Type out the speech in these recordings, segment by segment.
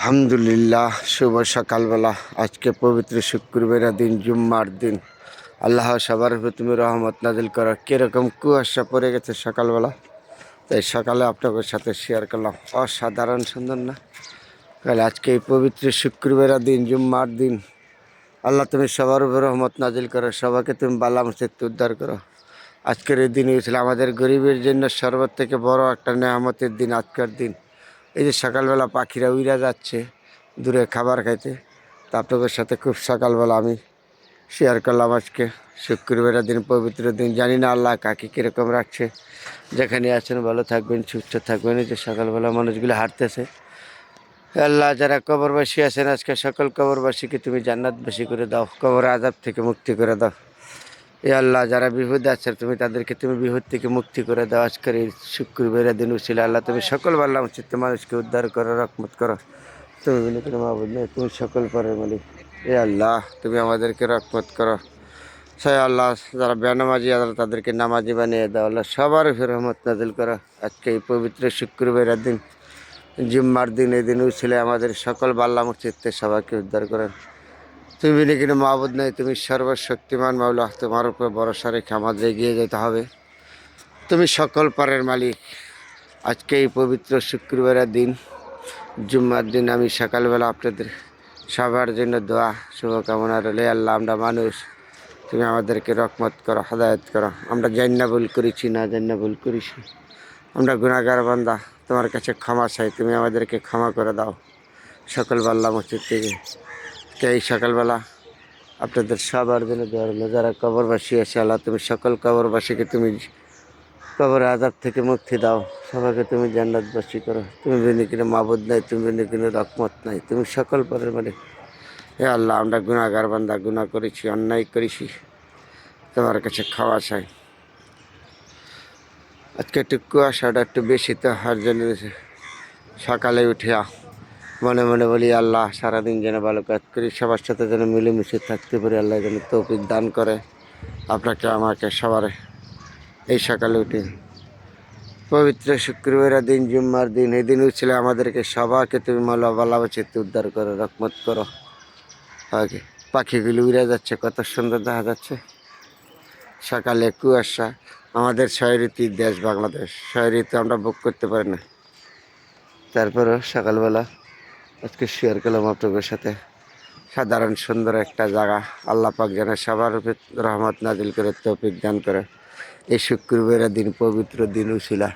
আলহামদুলিল্লাহ, শুভ সকালবেলা। আজকে পবিত্র শুক্রবার দিন, জুম্মার দিন। আল্লাহ সবার তুমি রহমত নাজিল করো কীরকম কুয়াশা পড়ে গেছে সকালবেলা? তাই সকালে আপনাদের সাথে শেয়ার করলাম। অসাধারণ সুন্দর না? তাহলে আজকে এই পবিত্র শুক্রবার দিন, জুম্মার দিন, আল্লাহ তুমি সবার উপর রহমত নাজিল করো, সবাইকে তুমি বালা মুসিদ উদ্ধার করো। আজকের এই দিন হয়েছিল আমাদের গরিবের জন্য সর্বত থেকে বড় একটা নেয়ামতের দিন, আজকের দিন। এই যে সকালবেলা পাখিরা উইরা যাচ্ছে দূরে খাবার খাইতে, তা আপনাদের সাথে খুব সকালবেলা আমি শেয়ার করলাম আজকে। শুক্রবারের দিন, পবিত্র দিন, জানি না আল্লাহ কাকে কীরকম রাখছে। যেখানে আছেন, ভালো থাকবেন, সুস্থ থাকবেন। এই যে সকালবেলা মানুষগুলো হাঁটতেছে। আল্লাহ যারা কবরবাসী আছেন, আজকে সকল কবরবাসীকে তুমি জান্নাতবাসী করে দাও, কবর আজাব থেকে মুক্তি করে দাও। এ আল্লাহ, যারা বিপদে আছে, তুমি তাদেরকে তুমি বিপদ থেকে মুক্তি করে দাও। আজকের এই শুক্রবারের দিন উছিল আল্লাহ, তুমি সকল বাল্লাম চিত্ত মানুষকে উদ্ধার করো রকমত করো। তুমি বিনু কোনো মাহবুদ নেই তুমি সকল পরের মালিক। এ আল্লাহ, তুমি আমাদেরকে রকমত করো। সে আল্লাহ, যারা বেনামাজি আল্লাহ তাদেরকে নামাজি বানিয়ে দাও, আল্লাহ, সবার রহমত নাজিল করো। আজকে এই পবিত্র শুক্রবারের দিন, জিম্মার দিন, এই দিন উছিলে আমাদের সকল বাল্লাম মসজিদতে সবাইকে উদ্ধার করেন। তুমি নাকি মাহবুদ নেই, তুমি সর্বশক্তিমান মাওলা, তোমার উপর ভরসা রেখে আমাদের এগিয়ে যেতে হবে। তুমি সকল পারের মালিক। আজকে এই পবিত্র শুক্রবারের দিন, জুম্মার দিন, আমি সকালবেলা আপনাদের সবার জন্য দোয়া, শুভকামনা রলে আল্লাহ, আমরা মানুষ, তুমি আমাদেরকে রকমত করো, হদায়ত করো। আমরা জান্না ভুল করেছি, না জান্না ভুল করেছি। আমরা গুণাগার বান্দা, তোমার কাছে ক্ষমা চাই, তুমি আমাদেরকে ক্ষমা করে দাও। সকল বাল্লা মসজিদ থেকে। তো এই সকালবেলা আপনাদের সবার জন্য দেওয়ার হলো যারা কবরবাসী আছে, আল্লাহ তুমি সকল কবরবাসীকে তুমি কবর আজাব থেকে মুক্তি দাও। সবাইকে তুমি জান্নাতবাসী করো। তুমি বিনি কিনে মাবুদ নাই, তুমি বিনি কিনে রকমত নাই। তুমি সকল পরের মানে। হে আল্লাহ, আমরা গুণাগার বান্দা গুণা করেছি, অন্যায় করেছি। তোমার কাছে খাওয়া চাই। আজকে একটু কুয়াশাটা একটু বেশি, তো হার জন্য সকালে উঠিয়া মনে মনে বলি, আল্লাহ সারাদিন যেন ভালো কাজ করি, সবার সাথে যেন মিলেমিশে থাকতে পারি, আল্লাহ যেন তৌফিক দান করে আপনাকে, আমাকে, সবার। এই সকালে উঠে পবিত্র শুক্রবারের দিন, জুম্মার দিন, এই দিন ছিল আমাদেরকে সবাইকে তুমি মালা বালাবাচিতে উদ্ধার করো রকমত করো। আগে পাখিগুলো উড়ে যাচ্ছে, কত সুন্দর দেখা যাচ্ছে। সকালে কুয়াশা, আমাদের ছয় ঋতুর দেশ বাংলাদেশ ছয় ঋতু আমরা বুক করতে পারি না। তারপরেও সকালবেলা আজকে শেয়ার করলাম আপনাদের সাথে। সাধারণ সুন্দর একটা জায়গা। আল্লাহ পাক যেন সবার রহমত নাজিল করে, তৌফিক দান করে। এই শুক্রবারের দিন, পবিত্র দিন উছিলা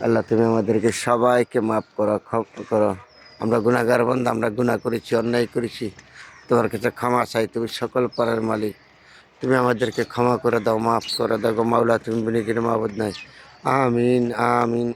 আল্লাহ তুমি আমাদেরকে সবাইকে মাফ করো, ক্ষমা করো। আমরা গুণাগার বন্ধ, আমরা গুণা করেছি, অন্যায় করেছি। তোমার কাছে ক্ষমা চাই, তুমি সকল পাড়ার মালিক। তুমি আমাদেরকে ক্ষমা করে দাও, মাফ করে দাও গো মাওলা, তুমি বিনি কিনে মাবুদ নাই। আমিন আমিন।